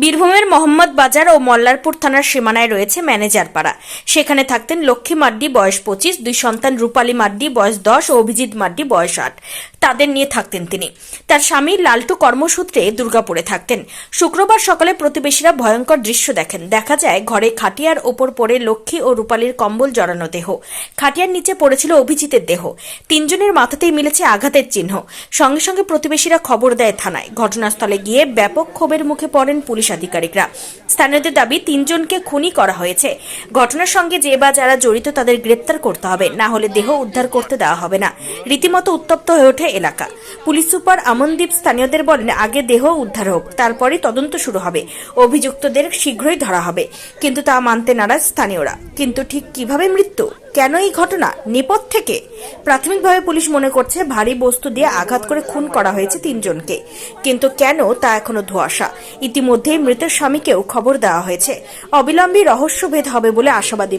বীরভূমের মোহাম্মদ বাজার ও মল্লারপুর থানার সীমানায় রয়েছে ম্যানেজার পাড়া। সেখানে থাকতেন লক্ষ্মী মাড্ডি, বয়স পঁচিশ, দুই সন্তান রূপালী মাড্ডি, বয়স দশ ও অভিজিৎ মাড্ডি, বয়স আট। তাদের নিয়ে থাকতেন তিনি। তার স্বামী লালটু কর্মসূত্রে দুর্গাপুরে থাকতেন। শুক্রবার সকালে প্রতিবেশীরা ভয়ঙ্কর দৃশ্য দেখেন। দেখা যায়, ঘরে খাটিয়ার ওপর পড়ে লক্ষ্মী ও রূপালীর কম্বল জড়ানো দেহ। খাটিয়ার নিচে পড়েছিল অভিজিতের দেহ। তিনজনের মাথাতেই মিলেছে আঘাতের চিহ্ন। সঙ্গে সঙ্গে প্রতিবেশীরা খবর দেয় থানায়। ঘটনাস্থলে গিয়ে ব্যাপক ক্ষোভের মুখে পড়েন পুলিশ আধিকারিকরা। স্থানীয়দের দাবি, তিনজনকে খুনি করা হয়েছে। ঘটনার সঙ্গে যে বা যারা জড়িত তাদের গ্রেপ্তার করতে হবে, না হলে দেহ উদ্ধার করতে দেওয়া হবে না। রীতিমতো উত্তপ্ত হয়ে ওঠে এলাকা। পুলিশ সুপার আমনদীপ স্থানীয়দের বলেন, আগে দেহ উদ্ধার হোক, তারপরই তদন্ত শুরু হবে। অভিযুক্তদের শীঘ্রই ধরা হবে। কিন্তু তা মানতে নারাজ স্থানীয়রা। কিন্তু ঠিক কীভাবে মৃত্যু? কেন এই ঘটনা? নেপথ থেকে? প্রাথমিকভাবে পুলিশ মনে করছে ভারী বস্তু দিয়ে আঘাত করে খুন করা হয়েছে তিনজনকে। কিন্তু কেন তা এখনও ধোয়াশা? ইতিমধ্যে মৃতের স্বামীকেও খবর দেওয়া হয়েছে। অবিলম্বে রহস্যভেদ হবে বলে আশাবাদী